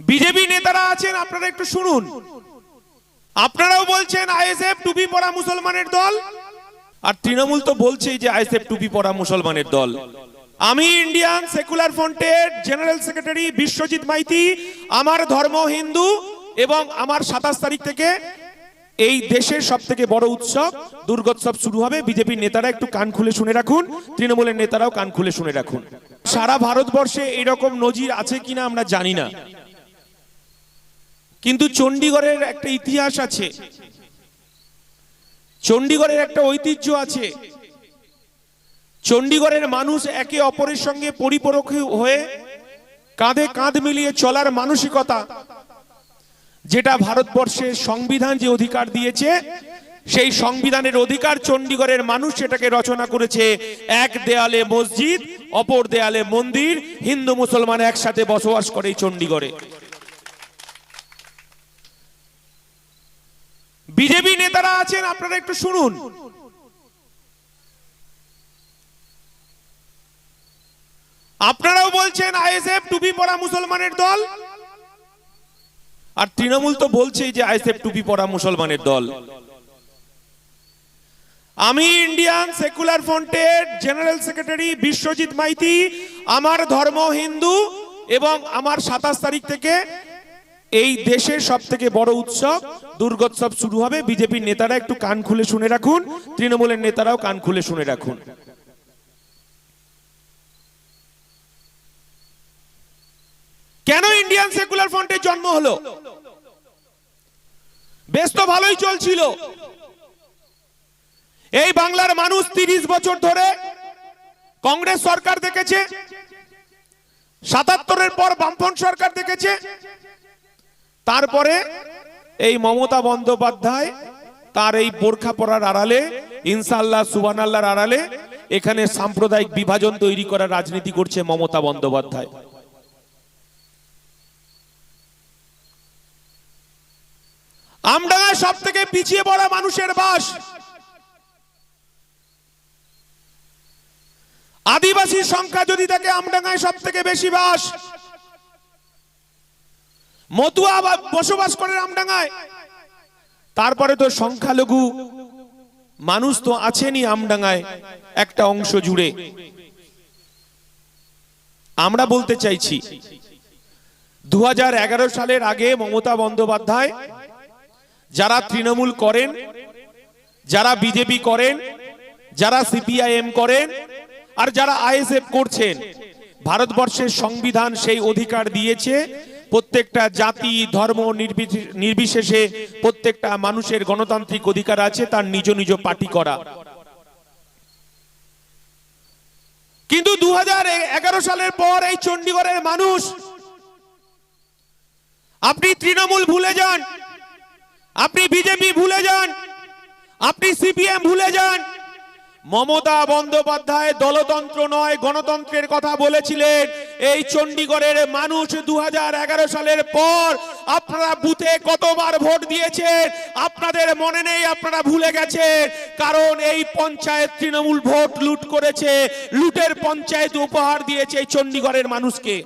BJP নেতারা আছেন, আপনারা একটু শুনুন। আপনারাও বলছেন আইএসএফ টুপি পরা মুসলমানের দল, আর তৃণমূল তো বলছেই যে আইএসএফ টুপি পরা মুসলমানের দল। আমি ইন্ডিয়ান সেকুলার ফ্রন্টের জেনারেল সেক্রেটারি বিশ্বজিৎ মাইতি, আমার ধর্ম হিন্দু এবং আমার সাতাশ তারিখ থেকে এই দেশের সব থেকে বড় উৎসব, দুর্গোৎসব শুরু হবে। বিজেপির নেতারা একটু কান খুলে শুনে রাখুন, তৃণমূলের নেতারাও কান খুলে শুনে রাখুন। সারা ভারতবর্ষে এরকম নজির আছে কিনা আমরা জানি না। কিন্তু চণ্ডীগড়ের একটা ইতিহাস আছে। চণ্ডীগড়ের একটা ঐতিহ্য আছে। চণ্ডীগড়ের মানুষ একে অপরের সঙ্গে পরিপূরক হয়ে কাঁধে কাঁধ মিলিয়ে চলার মানসিকতা, যেটা ভারতবর্ষের সংবিধান যে অধিকার দিয়েছে, সেই সংবিধানের অধিকার চণ্ডীগড়ের মানুষ সেটাকে রচনা করেছে। এক দেয়ালে মসজিদ, অপর দেয়ালে মন্দির, হিন্দু মুসলমান একসাথে বসবাস করে চণ্ডীগড়ে। বিজেপি নেতারা আছেন, আপনারা একটু শুনুন। আপনারাও বলছেন আইএসএফ টুপি পরা মুসলমানের দল? আর তৃণমূল তো বলছেই যে আইএসএফ টুপি পরা মুসলমানের দল। আমি ইন্ডিয়ান সেকুলার ফ্রন্টের জেনারেল সেক্রেটারি বিশ্বজিৎ মাইতি, আমার ধর্ম হিন্দু এবং আমার সাতাশ তারিখ থেকে এই দেশের সব থেকে বড় উৎসব দুর্গোৎসব শুরু হবে। বিজেপির নেতারা একটু কান খুলে শুনে রাখুন। তৃণমূলের নেতারাও কান খুলে শুনে রাখুন। কেন ইন্ডিয়ান সেকুলার ফ্রন্টের জন্ম হলো? বেশ তো ভালোই চলছিল। এই বাংলার মানুষ তিরিশ বছর ধরে কংগ্রেস সরকার দেখেছে, সাতাত্তরের পর বামফ্রন্ট সরকার দেখেছে তারপরে এই মমতা বন্দ্যোপাধ্যায় তার এই বোরখা পরার আড়ালে ইনশাল্লাহ সুবান আল্লাহর আড়ালে এখানে সাম্প্রদায়িক বিভাজন তৈরি করার রাজনীতি করছে মমতা বন্দ্যোপাধ্যায়। আমডাঙ্গায় সব থেকে পিছিয়ে পড়া মানুষের বাস। আদিবাসীর সংখ্যা যদি থাকে, আমডাঙ্গায় সব থেকে বেশি বাস। মতুয়া বসবাস করে আমডাঙ্গায়। তারপরে তো সংখ্যালঘু মানুষ তো আছেনই আমডাঙ্গায় একটা অংশ জুড়ে। আমরা বলতে চাইছি দু হাজার এগারো সালের আগে মমতা বন্দ্যোপাধ্যায় যারা তৃণমূল করেন, যারা বিজেপি করেন, যারা সিপিআইএম করেন, আর যারা আইএসএফ করছেন, ভারতবর্ষের সংবিধান সেই অধিকার দিয়েছে প্রত্যেকটা জাতি, ধর্ম নির্বিশেষে প্রত্যেকটা মানুষের গণতান্ত্রিক অধিকার আছে, তার নিজ নিজ পার্টি করা। কিন্তু দু হাজার এগারো সালের পর এই চণ্ডীগড়ের মানুষ, আপনি তৃণমূল ভুলে যান, আপনি বিজেপি ভুলে যান, আপনি সিপিএম ভুলে যান মমতা বন্দ্যোপাধ্যায় দলতন্ত্র নয়, গণতন্ত্রের কথা বলেছিলেন। এই চণ্ডীগড়ের মানুষ দুহাজার এগারো সালের পর আপনারা বুথে কতবার ভোট দিয়েছেন? আপনাদের মনে নেই, আপনারা ভুলে গেছেন। কারণ এই পঞ্চায়েত তৃণমূল ভোট লুট করেছে, লুটের পঞ্চায়েত উপহার দিয়েছে এই চণ্ডীগড়ের মানুষকে।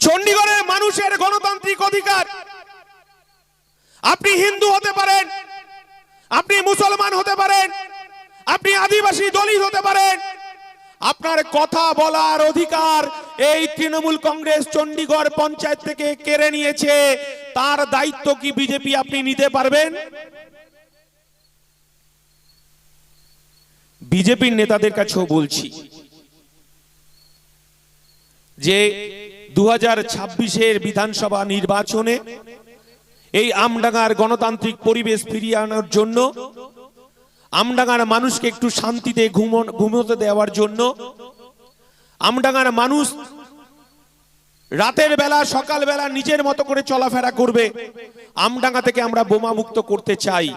চণ্ডীগড়ের মানুষের গণতান্ত্রিক অধিকার। আপনি হিন্দু হতে পারেন আপনি মুসলমান হতে পারেন, আপনি আদিবাসী দলিত হতে পারেন। আপনার কথা বলার অধিকার এই তৃণমূল কংগ্রেস চণ্ডীগড় পঞ্চায়েত থেকে কেড়ে নিয়েছে। তার দায়িত্ব কি বিজেপি আপনি নিতে পারবেন? বিজেপির নেতাদের কাছেও বলছি যে দু হাজার বিধানসভা নির্বাচনে এই আমডাঙ্গার গণতান্ত্রিক পরিবেশ ফিরিয়ে আনার জন্য, আমডাঙ্গার মানুষকে একটু শান্তিতে ঘুমো- ঘুমোতে দেওয়ার জন্য, আমডাঙ্গার মানুষ রাতের বেলা, সকাল বেলা নিজের মতো করে চলাফেরা করবে, আমডাঙ্গা থেকে আমরা বোমা মুক্ত করতে চাই।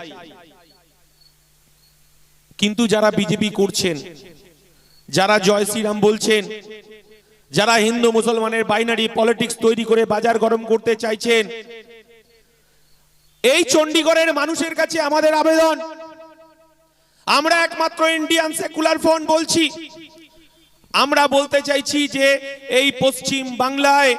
কিন্তু যারা বিজেপি করছেন, যারা জয় শ্রীরাম বলছেন, যারা হিন্দু মুসলমানের বাইনারি পলিটিক্স তৈরি করে বাজার গরম করতে চাইছেন এই চণ্ডীগড়ের মানুষের কাছে আমাদের আবেদন। আমরা একমাত্র ইন্ডিয়ান সেকুলার ফ্রন্ট বলছি। আমরা বলতে চাইছি যে এই পশ্চিম বাংলায়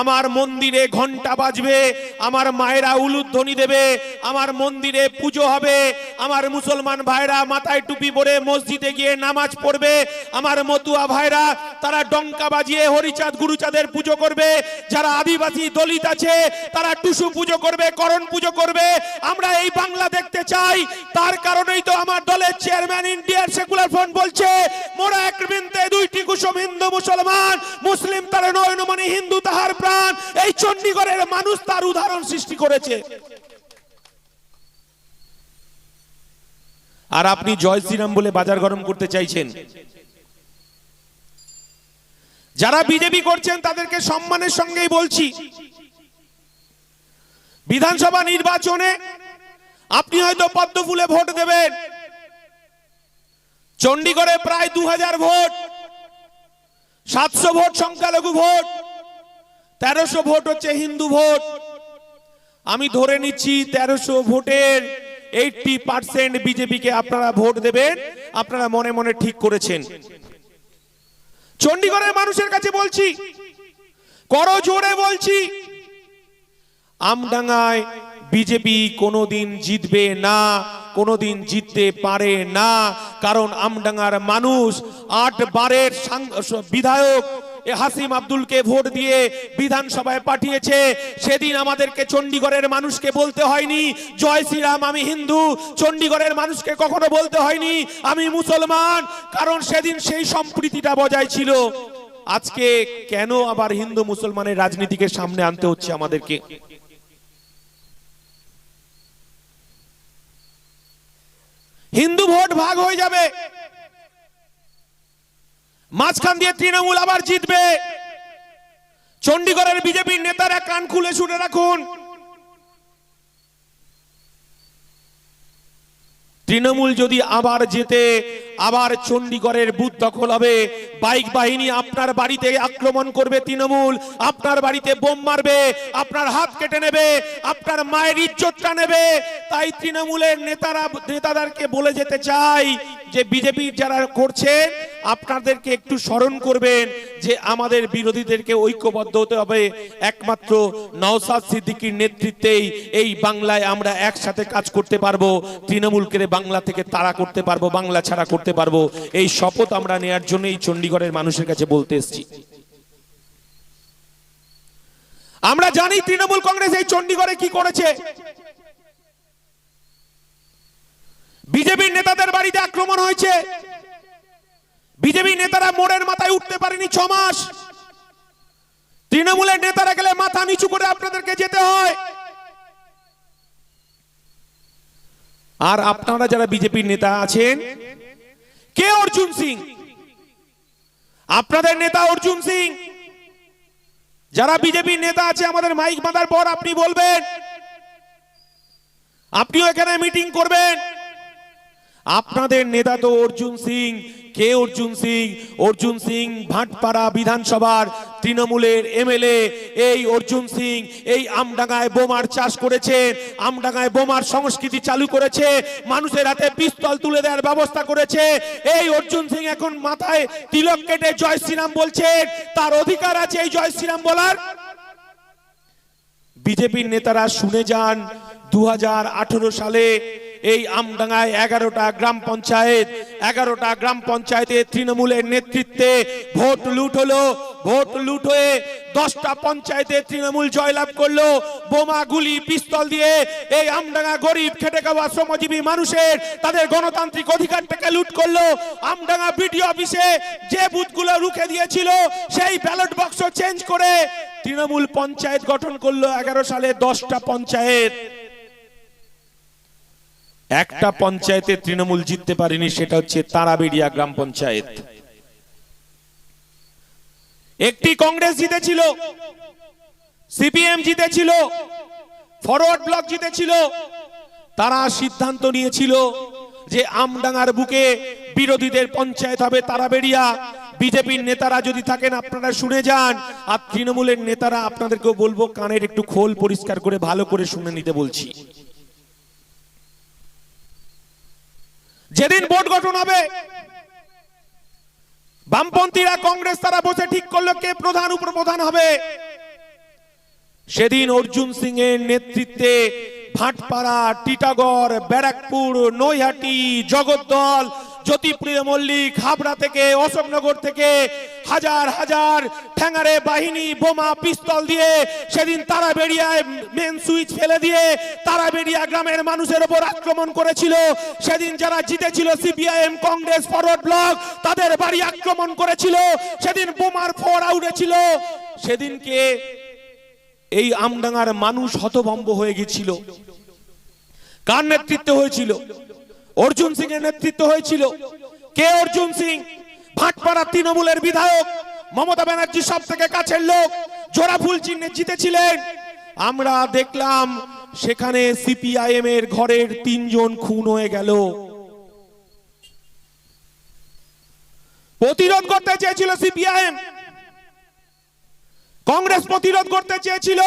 আমার মন্দিরে ঘণ্টা বাজবে, আমার মায়েরা উলুধ্বনি দেবে, আমার মন্দিরে পুজো হবে, আমার মুসলমান ভাইরা মাথায় টুপি পরে মসজিদে গিয়ে নামাজ পড়বে, আমার মতুয়া ভাইরা তারা ডঙ্কা বাজিয়ে হরিচাঁদ গুরুচাঁদের পুজো করবে, যারা আদিবাসী দলিত আছে, তারা টুসু পুজো করবে, করণ পুজো করবে। আমরা এই বাংলা দেখতে চাই, তার কারণেই তো আমার দলের চেয়ারম্যান ইন্ডিয়ার সেকুলার ফ্রন্ট বলছে, মোরা এক বৃন্তে দুইটি কুসুম হিন্দু মুসলমান, মুসলিম তার নয়নমণি হিন্দু তাহার প্রাণ, এই চণ্ডীগড়ের মানুষ তার উদাহরণ সৃষ্টি করেছে। আর আপনি জয় শ্রীরাম বলে বাজার গরম করতে চাইছেন। যারা বিজেপি করছেন, তাদেরকে সম্মানের সঙ্গেই বলছি। বিধানসভা নির্বাচনে আপনি হয়তো পদ্ম ফুলে ভোট দেবেন। চণ্ডীগড়ে প্রায় দু হাজার ভোট, সাতশো ভোট সংখ্যালঘু ভোট। তেরোশো ভোট হচ্ছে হিন্দু ভোট। আমি ধরে নিচ্ছি তেরোশো ভোটের এইটটি পার্সেন্ট বিজেপিকে আপনারা ভোট দেবেন, আপনারা মনে মনে ঠিক করেছেন। চণ্ডীগড়ের মানুষের কাছে বলছি, করো জোরে বলছি, আমডাঙ্গায় বিজেপি কোনোদিন জিতবে না, কোনোদিন জিততে পারে না, কারণ আমডাঙ্গার মানুষ আট বারের বিধায়ক হাসিম আব্দুলকে ভোট দিয়ে বিধানসভায় পাঠিয়েছে। সেদিন আমাদেরকে চণ্ডীগড়ের মানুষকে বলতে হয়নি, জয় শ্রীরাম, আমি হিন্দু। চণ্ডীগড়ের মানুষকে কখনো বলতে হয়নি, আমি মুসলমান। কারণ সেদিন সেই সম্প্রীতিটা বজায় ছিল। আজকে কেন আবার হিন্দু মুসলমানের রাজনীতিকে সামনে আনতে হচ্ছে আমাদেরকে? হিন্দু ভোট ভাগ হয়ে যাবে। মাঝখান দিয়ে তৃণমূল আবার জিতবে। চণ্ডীগড়ের বিজেপির নেতারা কান খুলে শুনে রাখুন। তৃণমূল যদি আবার যেতে আবার চণ্ডীগড়ের বুথ দখল হবে। বাইক বাহিনী আপনার বাড়িতে আক্রমণ করবে তৃণমূল। আপনার বাড়িতে বোম মারবে, আপনার হাত কেটে নেবে, আপনার মায়ের ইজ্জতটা নেবে। তাই তৃণমূলের নেতারা, নেতাদেরকে বলে যেতে চাই যে বিজেপি যারা করছে, আপনাদেরকে একটু স্মরণ করবেন যে আমাদের বিরোধীদেরকে ঐক্যবদ্ধ হতে হবে। একমাত্র নওসাদ সিদ্দিকীর নেতৃত্বেই এই বাংলায় আমরা একসাথে কাজ করতে পারব, তৃণমূলকে বাংলা থেকে তাড়া করতে পারব, বাংলা ছাড়া করতে পারব। এই শপথ আমরা নেয়ার জন্য এই চণ্ডীগড়ের মানুষের কাছে বলতে এসেছি। আমরা জানি তৃণমূল কংগ্রেস এই চণ্ডীগড়ে কি করেছে। বিজেপির নেতাদের বাড়িতে আক্রমণ হয়েছে। বিজেপি নেতারা মোড়ের মাথায় উঠতে পারেনি ছ মাস। তৃণমূলের নেতারা গেলে মাথা নিচু করে আপনাদেরকে যেতে হয়। আর আপনারা যারা বিজেপির নেতা আছেন, কে অর্জুন সিং? আপনাদের নেতা অর্জুন সিং। যারা বিজেপির নেতা আছে, আমাদের মাইক বাঁধার পর আপনি বলবেন, আপনিও এখানে মিটিং করবেন। আপনাদের নেতা তো অর্জুন সিং। কে অর্জুন সিং? অর্জুন সিং ভাটপাড়া বিধানসভার তৃণমূলের এমএলএ। এই অর্জুন সিং এই আমডাঙ্গায় বোমার চাষ করেছে, আমডাঙ্গায় বোমার সংস্কৃতি চালু করেছে, মানুষের হাতে পিস্তল তুলে দেওয়ার ব্যবস্থা করেছে। এই অর্জুন সিং এখন মাথায় তিলক কেটে জয় শ্রীরাম বলছে। তার অধিকার আছে এই জয় শ্রীরাম বলার। বিজেপির নেতারা শুনে যান দু হাজার আঠারো সালে এই আমডাঙ্গায় এগারোটা গ্রাম পঞ্চায়েত, এগারোটা গ্রাম পঞ্চায়েতে তৃণমূলের নেতৃত্বে ভোট লুট হলো। ভোট লুট হয়ে দশটা পঞ্চায়েতে তৃণমূল জয়লাভ করল। বোমা, গুলি, পিস্তল দিয়ে এই আমডাঙ্গা গরিব, খেটে খাওয়া শ্রমজীবী মানুষের তাদের গণতান্ত্রিক অধিকারটাকে লুট করল। আমডাঙ্গা বিডিও অফিসে যে বুথগুলো রুখে দিয়েছিল, সেই ব্যালট বাক্স চেঞ্জ করে তৃণমূল পঞ্চায়েত গঠন করল এগারো সালে দশটা পঞ্চায়েত। একটা পঞ্চায়েতে তৃণমূল জিততে পারেনি, সেটা হচ্ছে তারাবেড়িয়া গ্রাম পঞ্চায়েত। একটি কংগ্রেস জিতেছিল, সিপিএম জিতেছিল, ফরওয়ার্ড ব্লক জিতেছিল, তারা সিদ্ধান্ত নিয়েছিল যে আমডাঙ্গার বুকে বিরোধীদের পঞ্চায়েত হবে তারাবেড়িয়া। বিজেপির নেতারা যদি থাকেন, আপনারা শুনে যান। আর তৃণমূলের নেতারা, আপনাদেরকেও বলব, কানের একটু খোল পরিষ্কার করে, ভালো করে শুনে নিতে বলছি। যেদিন বোর্ড গঠন হবে, বামপন্থীরা কংগ্রেস তারা বসে ঠিক করল কে প্রধান, উপপ্রধান হবে। সেদিন অর্জুন সিং এর নেতৃত্বে ভাটপাড়া, টিটাগড়, ব্যারাকপুর, নৈহাটি জগদ্দল জ্যোতিপ্রিয় মল্লিক, হাবড়া থেকে, অশোকনগর থেকে হাজার হাজার ঠ্যাঙারে বাহিনী, বোমা, পিস্তল দিয়ে সেদিন তারা বেরিয়ায় মেন সুইচ ফেলে দিয়ে তারা বেরিয়া গ্রামের মানুষের উপর আক্রমণ করেছিল। সেদিন যারা জিতেছিল সিপিআইএম কংগ্রেস ফরওয়ার্ড ব্লক তাদের বাড়ি আক্রমণ করেছিল। সেদিন বোমার ফোড়া উঠেছিল সেদিনকে এই আমডাঙ্গার মানুষ হতভম্ব হয়ে গেছিল। কার নেতৃত্বে হয়েছিল? অর্জুন সিং এর নেতৃত্ব হয়েছিল। কে অর্জুন সিং? ভাটপাড়া তৃণমূলের বিধায়ক। মমতা ব্যানার্জি সব থেকে কাছের লোক। জোড়া ফুল চিহ্নে জিতেছিলেন। আমরা দেখলাম সেখানে সিপিআইএম এর ঘরের তিনজন খুন হয়ে গেল। প্রতিরোধ করতে চেয়েছিল সিপিআইএম। কংগ্রেস প্রতিরোধ করতে চেয়েছিল।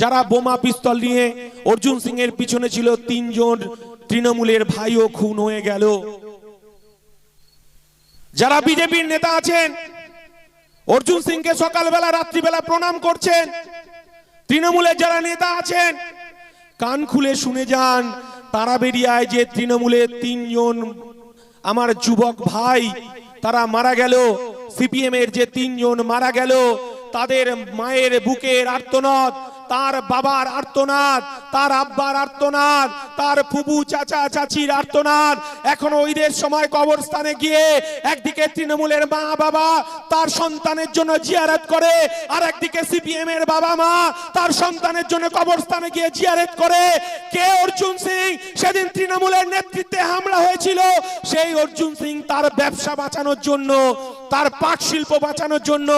যারা বোমা পিস্তল নিয়ে অর্জুন সিং এর পিছনে ছিল, তিনজন তৃণমূলের ভাইও খুন হয়ে গেল। যারা বিজেপির নেতা আছেন, অর্জুন সিংকে সকালবেলা, রাত্রিবেলা প্রণাম করছেন। তৃণমূলের যারা নেতা আছেন, কান খুলে শুনে যান তারাবেরিয়ায় যে তৃণমূলের তিনজন আমার যুবক ভাই, তারা মারা গেল সিপিএম এর যে তিনজন মারা গেল, তাদের মায়ের বুকের আর্তনাদ তার বাবার আর্তনাদ, তার আব্বার আর্তনাদ, তার ফুবু চাচা, চাচির আর্তনাদ। এখনও ঈদের সময় কবরস্থানে গিয়ে একদিকে তৃণমূলের মা বাবা তার সন্তানের জন্য জিয়ারত করে, আর একদিকে সিপিএম এর বাবা মা তার সন্তানের জন্য কবরস্থানে গিয়ে জিয়ারত করে। কে অর্জুন সিং? সেদিন তৃণমূলের নেতৃত্বে হামলা হয়েছিল। সেই অর্জুন সিং তার ব্যবসা বাঁচানোর জন্য তার পাট শিল্প বাঁচানোর জন্য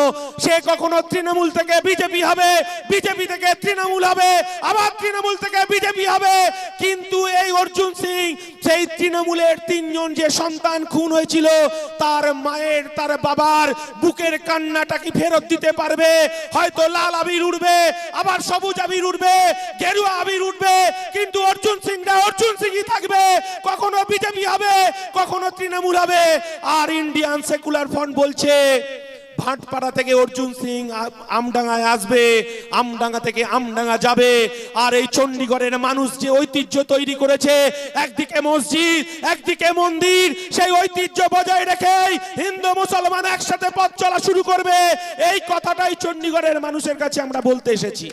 সে কখনো তৃণমূল থেকে বিজেপি হবে, বিজেপি থেকে তৃণমূল হবে, আবার তৃণমূল থেকে বিজেপি হবে। কিন্তু এই অর্জুন সিং, সেই তৃণমূলের তিনজন যে সন্তান খুন হয়েছিল, তার মায়ের, তার বাবার বুকের কান্নাটা কি ফেরত দিতে পারবে? হয়তো লাল আবির উঠবে আবার সবুজ আবির উঠবে গেরুয়া আবির উঠবে কিন্তু অর্জুন সিংরা অর্জুন সিংই থাকবে। কখনো বিজেপি হবে, কখনো তৃণমূল হবে। আর ইন্ডিয়ান সেকুলার ফ্রন্ট বলছে, ভাটপাড়া থেকে অর্জুন সিং আমডাঙ্গায় আসবে, আমডাঙ্গা থেকে আমডাঙ্গা যাবে। আর এই চণ্ডীগড়ের মানুষ যে ঐতিহ্য তৈরি করেছে, একদিকে মসজিদ, একদিকে মন্দির, সেই ঐতিহ্য বজায় রেখেই হিন্দু মুসলমান একসাথে পথ চলা শুরু করবে। এই কথাটাই চণ্ডীগড়ের মানুষের কাছে আমরা বলতে এসেছি।